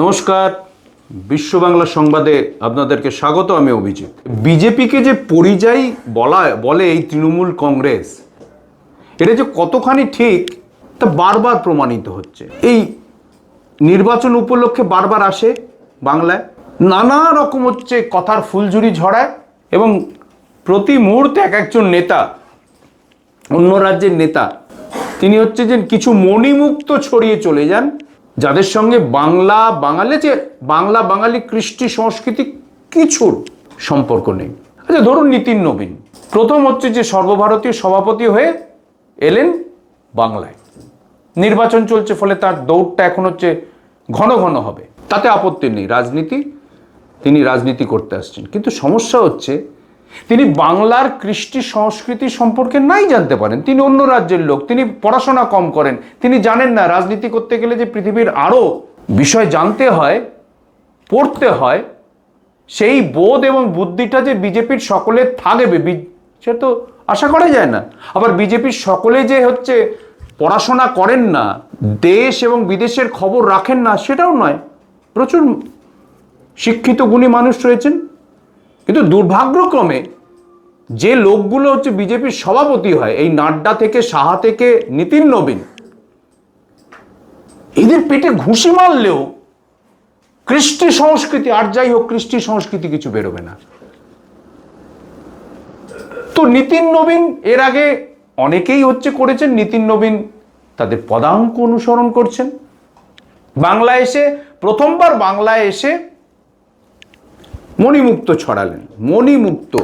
নমস্কার। বিশ্ব বাংলা সংবাদে আপনাদেরকে স্বাগত, আমি অভিজিৎ। বিজেপিকে যে পরিযায়ী বলা, বলে এই তৃণমূল কংগ্রেস, এটা যে কতখানি ঠিক, তা বারবার প্রমাণিত হচ্ছে। এই নির্বাচন উপলক্ষে বারবার আসে বাংলায়। নানা রকম হচ্ছে কথার ফুলঝুরি ঝড়ায় এবং প্রতি মুহূর্তে এক একজন নেতা, অন্য রাজ্যের নেতা, তিনি হচ্ছে যে কিছু মণিমুক্ত ছড়িয়ে চলে যান। যাদের সঙ্গে বাংলা বাঙালি যে বাংলা বাঙালি কৃষ্টি সংস্কৃতি কিছুর সম্পর্ক নেই। আচ্ছা ধরুন নীতিন নবীন। প্রথম হচ্ছে যে সর্বভারতীয় সভাপতি হয়ে এলেন বাংলায়। নির্বাচন চলছে ফলে তার দৌড়টা এখন হচ্ছে ঘন ঘন হবে। তাতে আপত্তি নেই। রাজনীতি, তিনি রাজনীতি করতে আসছেন। কিন্তু সমস্যা হচ্ছে তিনি বাংলার কৃষ্টি সংস্কৃতি সম্পর্কে নাই জানতে পারেন। তিনি অন্য রাজ্যের লোক, তিনি পড়াশোনা কম করেন। তিনি জানেন না, রাজনীতি করতে গেলে যে পৃথিবীর আরও বিষয় জানতে হয়, পড়তে হয়, সেই বোধ এবং বুদ্ধিটা যে বিজেপির সকলে থাকবে সে তো আশা করা যায় না। আবার বিজেপির সকলে যে হচ্ছে পড়াশোনা করেন না, দেশ এবং বিদেশের খবর রাখেন না, সেটাও নয়। প্রচুর শিক্ষিত গুণী মানুষ রয়েছেন। কিন্তু দুর্ভাগ্যক্রমে যে লোকগুলো হচ্ছে বিজেপির সভাপতি হয়, এই নাড্ডা থেকে, সাহা থেকে, নীতিন নবীন, এদের পেটে ঘুষি মারলেও কৃষ্টি সংস্কৃতি, আর যাই হোক, কৃষ্টি সংস্কৃতি কিছু বেরোবে না। তো নীতিন নবীন এর আগে অনেকেই হচ্ছে করেছেন, নীতিন নবীন তাদের পদাঙ্ক অনুসরণ করছেন। বাংলায় এসে, প্রথমবার বাংলায় এসে মণিমুক্ত ছড়ালেন, মণিমুক্ত।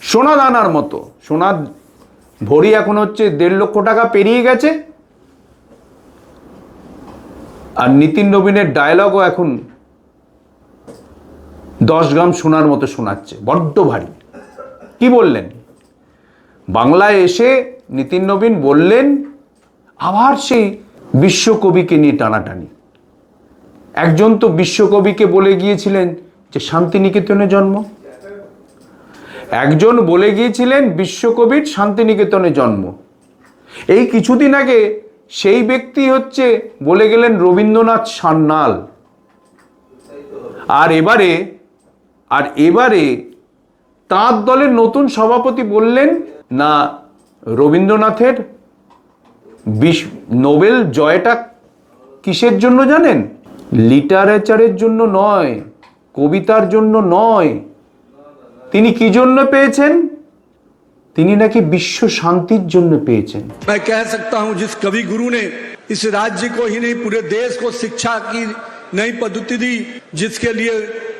সোনা দানার মতো। সোনার ভরি এখন হচ্ছে দেড় লক্ষ টাকা পেরিয়ে গেছে। আর নীতিন নবীনের ডায়লগও এখন দশ গ্রাম সোনার মতো শোনাচ্ছে, বড্ড ভারী। কি বললেন? বাংলায় এসে নীতিন নবীন বললেন, আবার সেই বিশ্বকবিকে নিয়ে টানাটানি। একজন তো বিশ্বকবিকে বলে গিয়েছিলেন যে শান্তিনিকেতনে জন্ম। একজন বলে গিয়েছিলেন বিশ্বকবির শান্তিনিকেতনে জন্ম। এই কিছুদিন আগে সেই ব্যক্তি হচ্ছে বলে গেলেন রবীন্দ্রনাথ সান্যাল। আর এবারে আর এবারে তাঁর দলের নতুন সভাপতি বললেন, না, রবীন্দ্রনাথের বিশ, নোবেল জয়টা কিসের জন্য জানেন? লিটারেচারের জন্য নয়। কবিতার জন্য নয় তিনি কি জন্য পেয়েছেন তিনি নাকি বিশ্ব শান্তির জন্য পেয়েছেন मैं कह सकता हूं जिस कवि गुरु ने इस राज्य को ही नहीं पूरे देश को शिक्षा की नई पद्धति दी जिसके लिए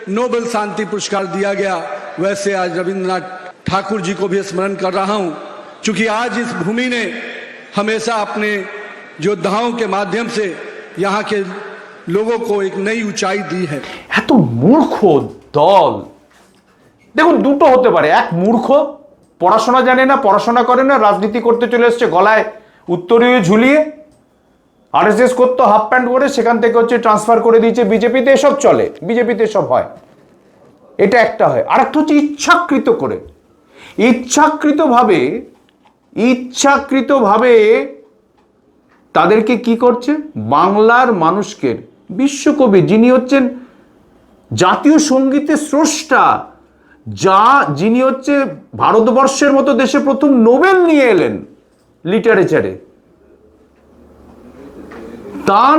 नोबेल शांति पुरस्कार दिया गया वैसे आज रविंद्रनाथ ठाकुर जी को भी स्मरण कर रहा हूं क्योंकि आज इस भूमि ने हमेशा अपने योद्धाओं के माध्यम से यहाँ के लोगों को एक नई ऊंचाई दी है এত মূর্খ দল দেখুন দুটো হতে পারে এক মূর্খ পড়াশোনা জানে না পড়াশোনা করে না রাজনীতি করতে চলে এসছে গলায় উত্তরীয় ঝুলিয়ে আরএসএস করতো হাফ প্যান্ট পরে সেখান থেকে হচ্ছে ট্রান্সফার করে দিয়েছে বিজেপিতে এসব চলে বিজেপিতে এসব হয় এটা একটা হয় আর একটা হচ্ছে ইচ্ছাকৃত করে ইচ্ছাকৃতভাবে ইচ্ছাকৃতভাবে তাদেরকে কি করছে বাংলার মানুষকে বিশ্বকবি যিনি হচ্ছেন জাতীয় সঙ্গীতের স্রষ্টা, যা যিনি হচ্ছে ভারতবর্ষের মতো দেশে প্রথম নোবেল নিয়ে এলেন লিটারেচারে। তার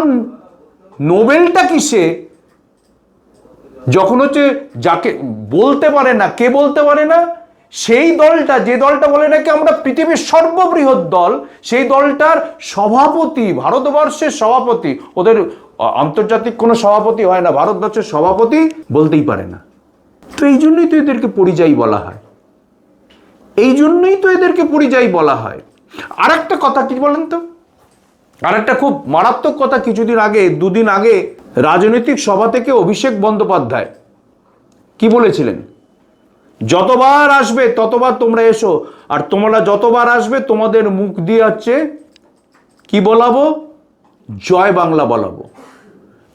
নোবেলটা কিসে যখন হচ্ছে যাকে বলতে পারে না, কে বলতে পারে না, সেই দলটা, যে দলটা বলে নাকি আমরা পৃথিবীর সর্ববৃহৎ দল, সেই দলটার সভাপতি, ভারতবর্ষের সভাপতি, ওদের আন্তর্জাতিক কোনো সভাপতি হয় না, ভারতবর্ষের সভাপতি বলতেই পারে না। তো এই জন্যই তো এদেরকে পরিযায়ী বলা হয়। এই জন্যই তো এদেরকে পরিযায়ী বলা হয়। আর একটা কথা কি বলেন তো? আর একটা খুব মারাত্মক কথা কিছুদিন আগে, দুদিন আগে রাজনৈতিক সভা থেকে অভিষেক বন্দ্যোপাধ্যায় কি বলেছিলেন? যতবার আসবে, ততবার তোমরা এসো, আর তোমরা যতবার আসবে, তোমাদের মুখ দিয়ে হচ্ছে কি বলাবো? জয় বাংলা বলাবো।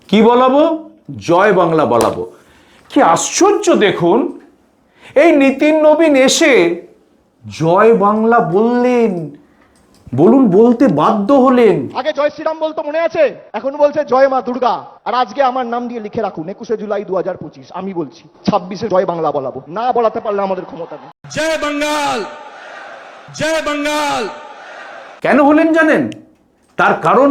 কি বলাবো? জয় বাংলা বলাবো। কি আশ্চর্য দেখুন এই নীতিন নবীন এসে জয় বাংলা বললেন। বলুন বলতে বাধ্য হলেন। আগে জয় শ্রীরাম বলতো মনে আছে? এখন বলছে জয় মা দুর্গা। আর আজকে আমার নাম দিয়ে লিখে রাখুন একুশে জুলাই দু হাজার পঁচিশ আমি বলছি ছাব্বিশে জয় বাংলা বলাবো। না বলাতে পারলে আমাদের ক্ষমতা নেই। জয় বাঙ্গাল জয় বাঙ্গাল কেন হলেন জানেন? তার কারণ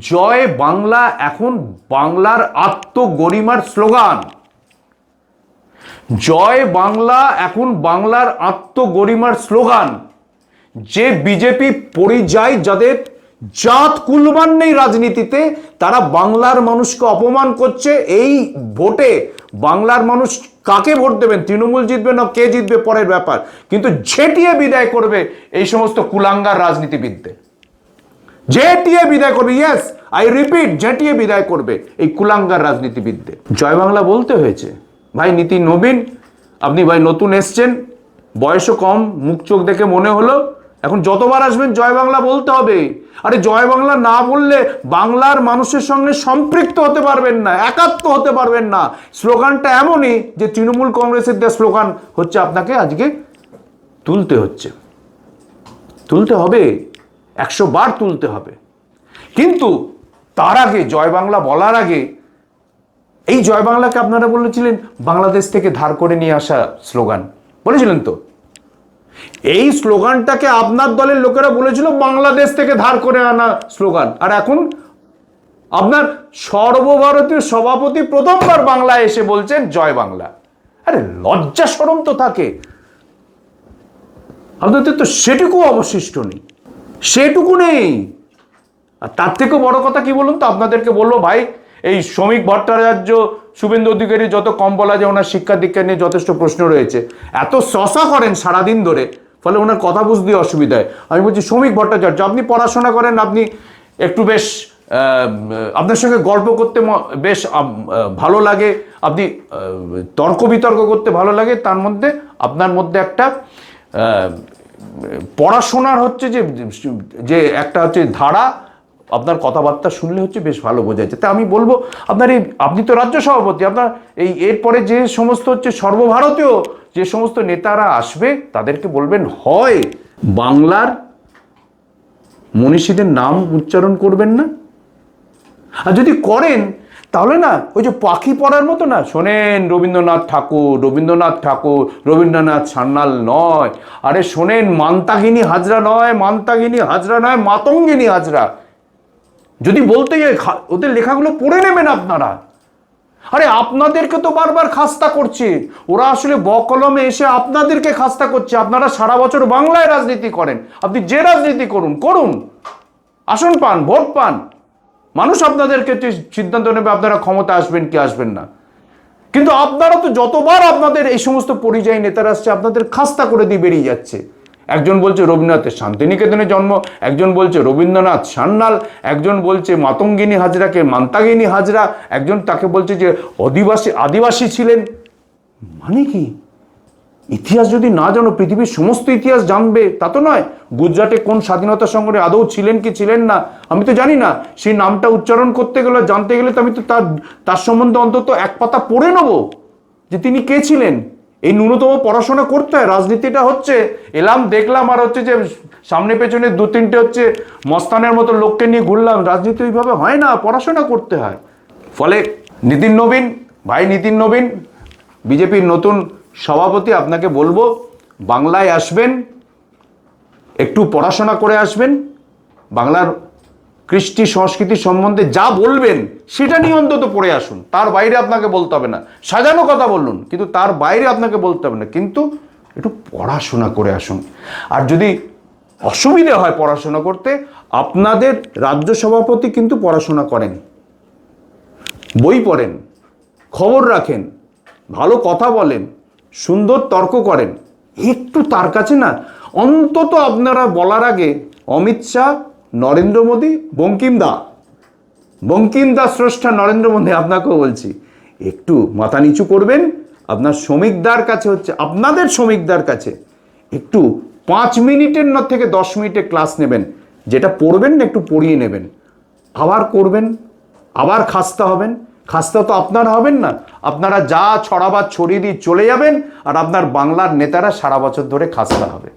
জয় বাংলা এখন বাংলার আত্মগরিমার স্লোগান। জয় বাংলা এখন বাংলার আত্মগরিমার স্লোগান। যে বিজেপি পরিযায়ী যাদের, জাত কুলমান নেই রাজনীতিতে, তারা বাংলার মানুষকে অপমান করছে, এই ভোটে বাংলার মানুষ কাকে ভোট দেবেন? তৃণমূল জিতবে না কে জিতবে? পরের ব্যাপার। কিন্তু ঝেঁটিয়ে বিদায় করবে এই সমস্ত কুলাঙ্গার রাজনীতিবিদদের। জেটিয়ে বিদায় করবে ইয়েস আই রিপিট জেটিয়ে বিদায় করবে এই কুলাঙ্গার রাজনীতিবিদদের। জয় বাংলা বলতে হয়েছে, ভাই নীতি নবীন, আপনি ভাই নতুন এসছেন, বয়সও কম, মুখ চোখ দেখে মনে হলো, এখন যতবার আসবেন জয় বাংলা বলতে হবে। আরে জয় বাংলা না বললে বাংলার মানুষের সঙ্গে সম্পৃক্ত হতে পারবেন না, একাত্ম হতে পারবেন না। স্লোগানটা এমনই যে তৃণমূল কংগ্রেসের দেওয়া স্লোগান হচ্ছে আপনাকে আজকে তুলতে হচ্ছে। তুলতে হবে। একশো বার তুলতে হবে। কিন্তু তার আগে, জয় বাংলা বলার আগে, এই জয় বাংলাকে আপনারা বলেছিলেন, বাংলাদেশ থেকে ধার করে নিয়ে আসা স্লোগান। বলেছিলেন তো? এই স্লোগানটাকে আপনার দলের লোকেরা বলেছিল, বাংলাদেশ থেকে ধার করে আনা স্লোগান। আর এখন আপনার সর্বভারতীয় সভাপতি প্রথমবার বাংলায় এসে বলছেন, জয় বাংলা। আরে, লজ্জা সরম তো থাকে। আপনাদের তো সেটুকু অবশিষ্ট নেই। সেটুকু নেই। আর তার থেকেও বড় কথা কি বলুন তো? আপনাদেরকে বলল ভাই, এই শ্রমিক ভট্টাচার্য, শুভেন্দু অধিকারী যত কম বলা যায়, ওনার শিক্ষা দীক্ষা নিয়ে যথেষ্ট প্রশ্ন রয়েছে। এত শশা করেন সারাদিন ধরে, ফলে ওনার কথা বুঝতে অসুবিধা হয় আমি বলছি, শ্রমিক ভট্টাচার্য, আপনি পড়াশোনা করেন, আপনি একটু বেশ আপনার সঙ্গে গল্প করতে বেশ ভালো লাগে। আপনি তর্ক বিতর্ক করতে ভালো লাগে। তার মধ্যে, আপনার মধ্যে একটা পড়াশোনার হচ্ছে যে যে একটা হচ্ছে ধারা, আপনার কথাবার্তা শুনলে হচ্ছে বেশ ভালো বোঝা যাচ্ছে তা আমি বলব, আপনার এই, আপনি তো রাজ্য সভাপতি, আপনার এই, এরপরে যে সমস্ত হচ্ছে সর্বভারতীয় যে সমস্ত নেতারা আসবে, তাদেরকে বলবেন, হয়, বাংলার মনীষীদের নাম উচ্চারণ করবেন না? আর যদি করেন তাহলে না, ওই যে পাখি পড়ার মতো না, শোনেন রবীন্দ্রনাথ ঠাকুর রবীন্দ্রনাথ ঠাকুর, রবীন্দ্রনাথ সান্যাল নয়। আরে শোনেন, মান্তাগিনী হাজরা নয়, মান্তাগিনী হাজরা নয়, মাতঙ্গিনী হাজরা। যদি বলতে যাই ওদের লেখাগুলো পড়ে নেবেন আপনারা। আরে আপনাদেরকে তো বারবার খাস্তা করছে। ওরা আসলে বকলমে এসে আপনাদেরকে খাস্তা করছে। আপনারা সারা বছর বাংলায় রাজনীতি করেন। আপনি যে রাজনীতি করুন করুন। আসন পান, ভোট পান। মানুষ আপনাদেরকে সিদ্ধান্ত নেবে, আপনারা ক্ষমতা আসবেন কি আসবেন না। কিন্তু আপনারা তো যতবার আপনাদের এই সমস্ত পরিযায়ী নেতারা আসছে, আপনাদের খাস্তা করে দিয়ে বেরিয়ে যাচ্ছে। একজন বলছে, রবীন্দ্রনাথের শান্তিনিকেতনে জন্ম, একজন বলছে, রবীন্দ্রনাথ সান্যাল, একজন বলছে, মাতঙ্গিনী হাজরাকে মান্তাগিনী হাজরা, একজন তাকে বলছে যে আদিবাসী আদিবাসী ছিলেন। মানে কি? ইতিহাস যদি না জানো, পৃথিবীর সমস্ত ইতিহাস জানবে, তা তো নয়। গুজরাটে কোন স্বাধীনতা সংগ্রামে আদৌ ছিলেন কি ছিলেন না, আমি তো জানি না। সেই নামটা উচ্চারণ করতে গেলে, জানতে গেলে তো আমি তো তার তার সম্বন্ধে অন্তত এক পাতা পড়ে নেব যে তিনি কে ছিলেন। এই ন্যূনতম পড়াশোনা করতে হয়। রাজনীতিটা হচ্ছে, এলাম, দেখলাম, আর হচ্ছে যে সামনে পেছনে দু তিনটে হচ্ছে মস্তানের মতো লোককে নিয়ে ঘুরলাম। রাজনীতি ওইভাবে হয় না, পড়াশোনা করতে হয়। ফলে নীতিন নবীন, ভাই নীতিন নবীন, বিজেপির নতুন সভাপতি, আপনাকে বলব, বাংলায় আসবেন, একটু পড়াশোনা করে আসবেন, বাংলার কৃষ্টি সংস্কৃতি সম্বন্ধে যা বলবেন, সেটা নিয়ে অন্তত পড়ে আসুন। তার বাইরে আপনাকে বলতে হবে না। সাজানো কথা বলুন, কিন্তু তার বাইরে আপনাকে বলতে হবে না। কিন্তু একটু পড়াশোনা করে আসুন। আর যদি অসুবিধে হয় পড়াশোনা করতে, আপনাদের রাজ্য সভাপতি কিন্তু পড়াশোনা করেন। বই পড়েন, খবর রাখেন, ভালো কথা বলেন সুন্দর তর্ক করেন। একটু তার কাছে না, অন্তত আপনারা বলার আগে অমিত শাহ, নরেন্দ্র মোদী, বঙ্কিম দা। বঙ্কিম দা স্রষ্টা নরেন্দ্র মোদী, আপনাকেও বলছি, একটু মাথা নিচু করবেন। আপনার শ্রমিকদার কাছে হচ্ছে, আপনাদের শ্রমিকদার কাছে একটু পাঁচ মিনিটের ন থেকে দশ মিনিটে ক্লাস নেবেন। যেটা পড়বেন না, একটু পড়িয়ে নেবেন। আবার করবেন, আবার খাস্তা হবেন। খাস্তা তো আপনার হবেন না। আপনারা যা ছড়াবার ছড়িয়ে দিয়ে চলে যাবেন আর আপনার বাংলার নেতারা সারা বছর ধরে খাস্তা হবে।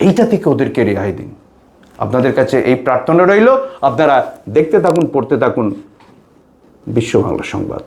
এইটা থেকে ওদেরকে রেহাই দিন। আপনাদের কাছে এই প্রার্থনা রইল। আপনারা দেখতে থাকুন, পড়তে থাকুন। বিশ্ব বাংলা সংবাদ।